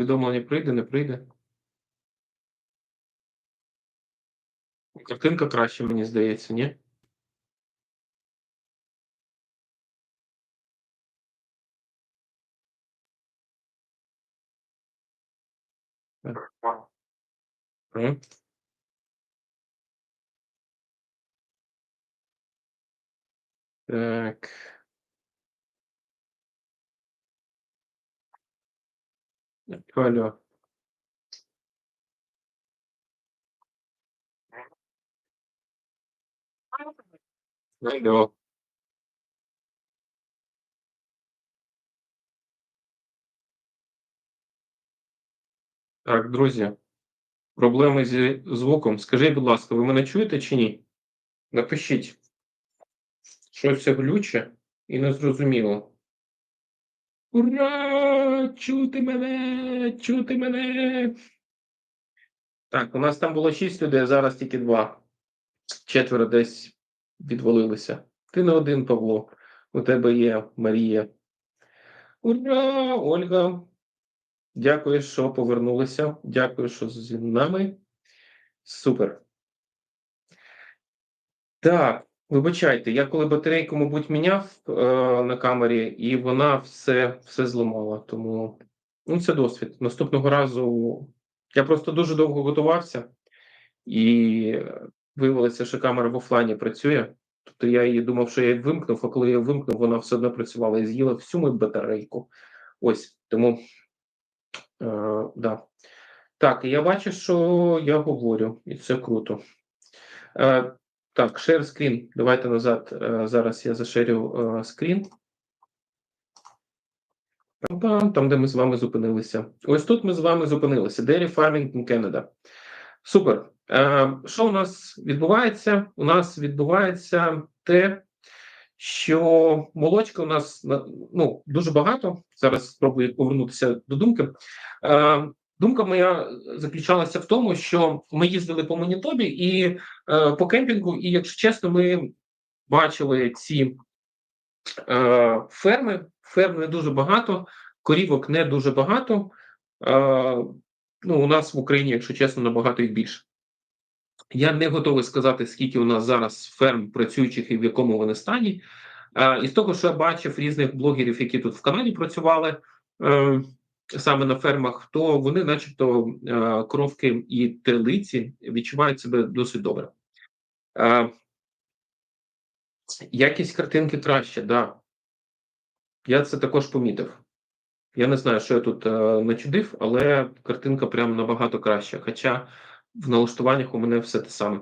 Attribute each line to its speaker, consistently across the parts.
Speaker 1: Повідомлення прийде, не прийде. Картинка краще, мені здається, ні? М? Так. Алло. Алло. Так, друзі, проблеми зі звуком. Скажіть, будь ласка, ви мене чуєте чи ні? Напишіть. Щось глюче і незрозуміло. Ура! Чути мене! Чути мене! Так, у нас там було 6 людей, зараз тільки 2. Четверо десь відвалилися. Ти не один, Павло. У тебе є Марія. Ура! Ольга! Дякую, що повернулися. Дякую, що зі нами. Супер. Так, вибачайте, я коли батарейку, мабуть, міняв е, на камері, і вона все, все зламала. Тому ну, це досвід. Наступного разу я просто дуже довго готувався, і виявилося, що камера в офлайні працює. Тобто я її думав, що я її вимкнув, а коли я вимкнув, вона все одно працювала і з'їла всю мою батарейку. Ось тому. Е, да. Так, я бачу, що я говорю, і це круто. Е, так, share screen. Давайте назад. Е, зараз я зашерю е, скрін. Там, там, де ми з вами зупинилися. Ось тут ми з вами зупинилися. Dairy Farming in Canada. Супер. Е, що у нас відбувається? У нас відбувається те, що молочка у нас ну, дуже багато. Зараз спробую повернутися до думки. Думка моя заключалася в тому, що ми їздили по Манітобі і е, по кемпінгу, і, якщо чесно, ми бачили ці е, ферми. Ферм не дуже багато, корівок не дуже багато. Е, ну, У нас в Україні, якщо чесно, набагато їх більше. Я не готовий сказати, скільки у нас зараз ферм працюючих і в якому вони стані. Е, і з того, що я бачив різних блогерів, які тут в Канаді працювали. Е, саме на фермах, то вони, начебто, е, коровки і телиці відчувають себе досить добре. Е, якість картинки краще, да. Я це також помітив. Я не знаю, що я тут е, начудив, але картинка прям набагато краща. Хоча в налаштуваннях у мене все те саме.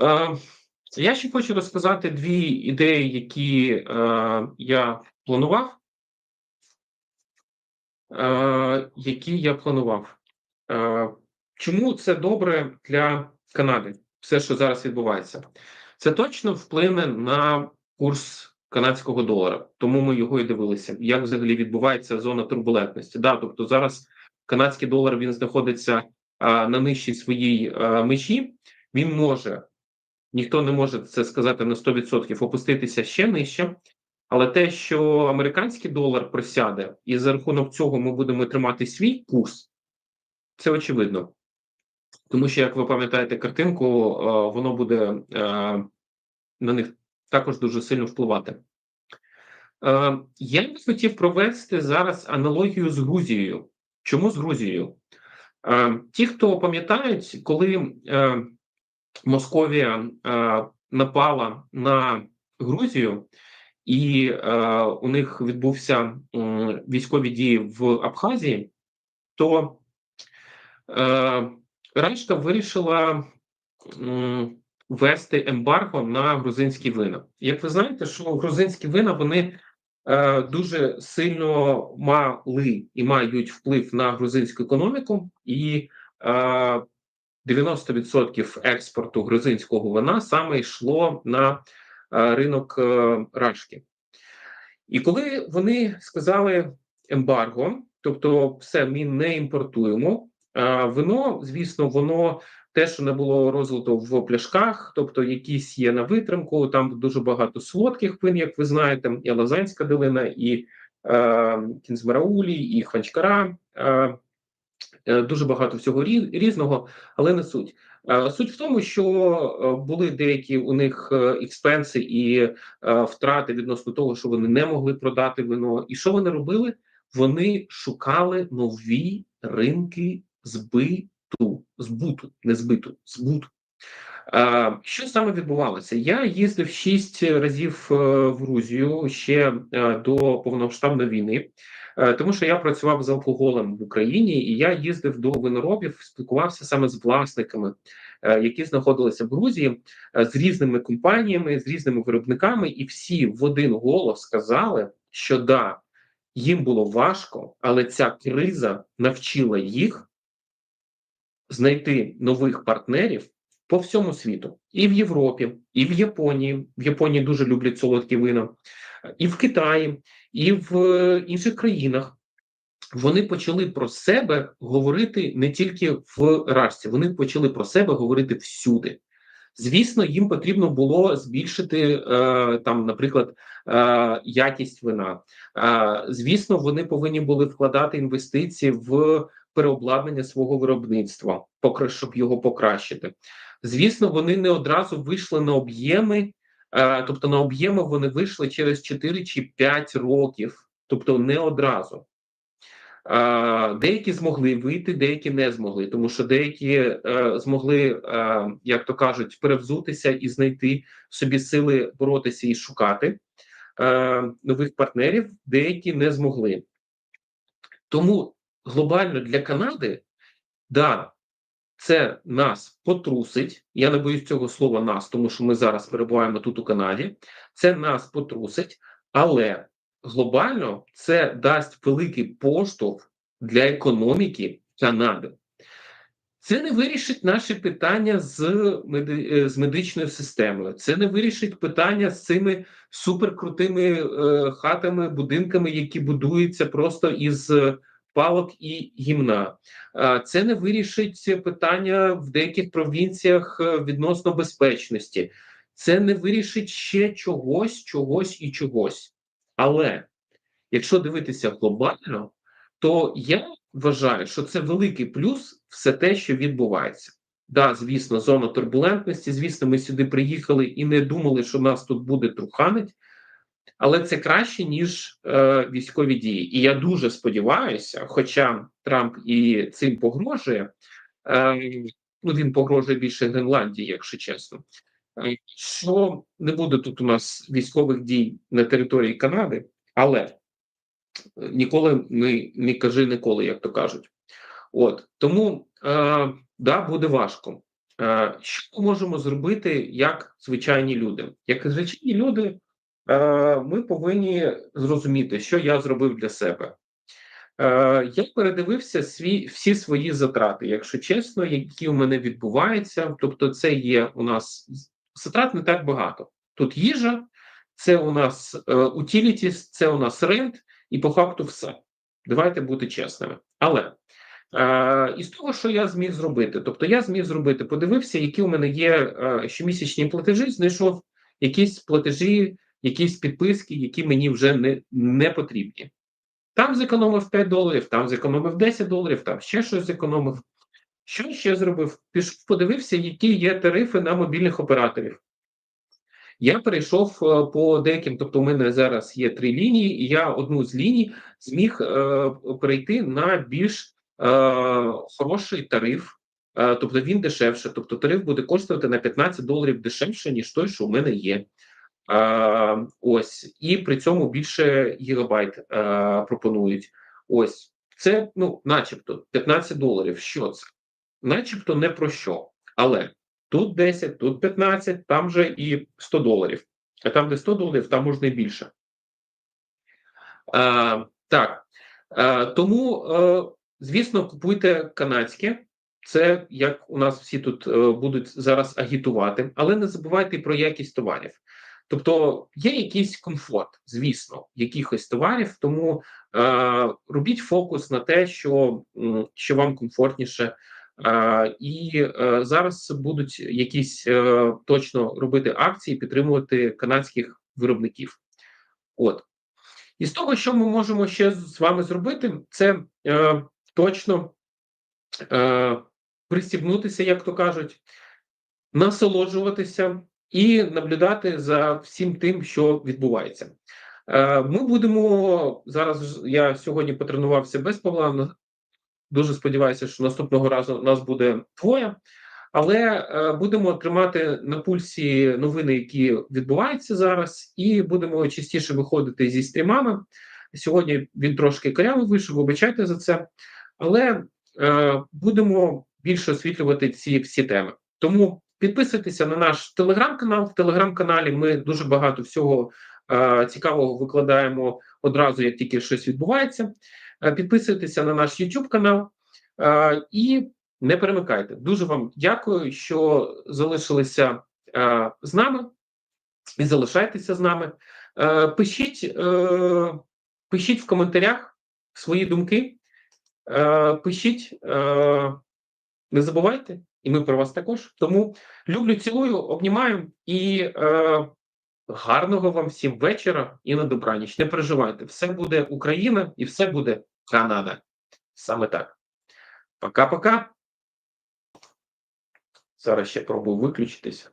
Speaker 1: Е, я ще хочу розказати дві ідеї, які е, я планував. Е, які я планував. Е, чому це добре для Канади? Все, що зараз відбувається, це точно вплине на курс канадського долара, тому ми його і дивилися. Як взагалі відбувається зона турбулентності? Да, тобто зараз канадський долар він знаходиться а, на нижчій своїй а, межі. Він може ніхто не може це сказати на 100%, опуститися ще нижче. Але те, що американський долар просяде, і за рахунок цього ми будемо тримати свій курс, це очевидно. Тому що, як ви пам'ятаєте картинку, е, воно буде е, на них також дуже сильно впливати. Е, я б хотів провести зараз аналогію з Грузією. Чому з Грузією? Ті, хто пам'ятають, коли Московія напала на Грузію і е, у них відбувся е, військові дії в Абхазії, то е, Рашка вирішила ввести ембарго на грузинські вина. Як ви знаєте, що грузинські вина вони е, дуже сильно мали і мають вплив на грузинську економіку, і е, 90% експорту грузинського вина саме йшло на ринок е, Рашки. І коли вони сказали ембарго, тобто все, ми не імпортуємо, вино, звісно, воно те, що не було розлито в пляшках, тобто якісь є на витримку, там дуже багато солодких вин, як ви знаєте, і Лазанська долина, і е, кінзмараулі, і хванчкара. Е, е, Дуже багато всього різного, але не суть. Е, суть в тому, що е, були деякі у них е, експенси і втрати відносно того, що вони не могли продати вино. І що вони робили? Вони шукали нові ринки збиту, збуту, не збиту, збуту. Що саме відбувалося? Я їздив шість разів в Грузію ще до повномасштабної війни. Е, тому що я працював з алкоголем в Україні, і я їздив до виноробів, спілкувався саме з власниками, е, які знаходилися в Грузії е, з різними компаніями, з різними виробниками, і всі в один голос сказали, що да, їм було важко, але ця криза навчила їх знайти нових партнерів. По всьому світу, і в Європі, і в Японії. В Японії дуже люблять солодкі вина, і в Китаї, і в е, інших країнах. Вони почали про себе говорити не тільки в Рашці, вони почали про себе говорити всюди. Звісно, їм потрібно було збільшити е, там, наприклад, е, якість вина. Е, звісно, вони повинні були вкладати інвестиції в переобладнання свого виробництва, щоб його покращити. Звісно, вони не одразу вийшли на об'єми, тобто на об'єми вони вийшли через 4 чи 5 років, тобто не одразу. Е, деякі змогли вийти, деякі не змогли, тому що деякі е, змогли, як то кажуть, перевзутися і знайти собі сили боротися і шукати нових партнерів, деякі не змогли. Тому глобально для Канади, да, це нас потрусить. Я не боюсь цього слова нас, тому що ми зараз перебуваємо тут у Канаді. Це нас потрусить, але глобально це дасть великий поштовх для економіки Канади. Це не вирішить наші питання з меди... Е, з медичною системою. Це не вирішить питання з цими суперкрутими е, хатами, будинками, які будуються просто із палок і гімна. Це не вирішить питання в деяких провінціях е, відносно безпечності. Це не вирішить ще чогось, чогось і чогось. Але якщо дивитися глобально, то я вважаю, що це великий плюс все те, що відбувається. Да, звісно, зона турбулентності. Звісно, ми сюди приїхали і не думали, що нас тут буде труханить але це краще ніж е, військові дії. І я дуже сподіваюся, хоча Трамп і цим погрожує, е, ну він погрожує більше Гренландії, якщо чесно. Е, що не буде тут у нас військових дій на території Канади, але ніколи не, не кажи ніколи, як то кажуть. От тому е, да, буде важко. Е, Що ми можемо зробити як звичайні люди? Як звичайні люди, Е, ми повинні зрозуміти, що я зробив для себе. Е, я передивився свій, всі свої затрати, якщо чесно, які у мене відбуваються. Тобто, це є у нас затрат не так багато. Тут їжа, це у нас утілітіс, е, це у нас рент, і по факту все. Давайте бути чесними. Але е, із того, що я зміг зробити, тобто я зміг зробити, подивився, які у мене є е, щомісячні платежі, знайшов якісь платежі якісь підписки, які мені вже не не потрібні. Там зекономив 5 доларів, там зекономив 10 доларів, там ще щось зекономив. Що ще зробив? Пішов, подивився, які є тарифи на мобільних операторів. Я перейшов е, по деяким, тобто у мене зараз є три лінії, і я одну з ліній зміг е, перейти на більш е, хороший тариф, е, тобто він дешевше. Тобто тариф буде коштувати на 15 доларів дешевше, ніж той, що у мене є. А, Ось і при цьому більше гігабайт а, пропонують. Ось це, ну, начебто, 15 доларів. Що це? Начебто не про що. Але тут 10, тут 15, там же і 100 доларів. А там, де 100 доларів, там можна і більше. А, Так. А, Тому, а, звісно, купуйте канадське. Це як у нас всі тут будуть зараз агітувати, але не забувайте про якість товарів. Тобто є якийсь комфорт, звісно, якихось товарів, тому е, робіть фокус на те, що що вам комфортніше, е, і е, зараз будуть якісь е, точно робити акції, підтримувати канадських виробників. От І з того, що ми можемо ще з вами зробити, це е, точно е, пристібнутися, як то кажуть, насолоджуватися і наблюдати за всім тим, що відбувається. Е, Ми будемо зараз. Я сьогодні потренувався без Павла. Дуже сподіваюся, що наступного разу нас буде двоє. Але е, будемо тримати на пульсі новини, які відбуваються зараз, і будемо частіше виходити зі стрімами. Сьогодні він трошки коряво вийшов, вибачайте за це, але е, будемо більше освітлювати ці всі теми. Тому підписуйтеся на наш телеграм-канал. В телеграм-каналі ми дуже багато всього е, цікавого викладаємо одразу, як тільки щось відбувається. Е, підписуйтеся на наш YouTube канал е, і не перемикайте. Дуже вам дякую, що залишилися е, з нами і залишайтеся з нами. Е, пишіть, е, пишіть в коментарях свої думки. Е, пишіть, е, не забувайте, і ми про вас також. Тому люблю, цілую, обнімаю і е, гарного вам всім вечора і на добраніч. Не переживайте, все буде Україна і все буде Канада. Саме так. Пока-пока. Зараз ще пробую виключитися.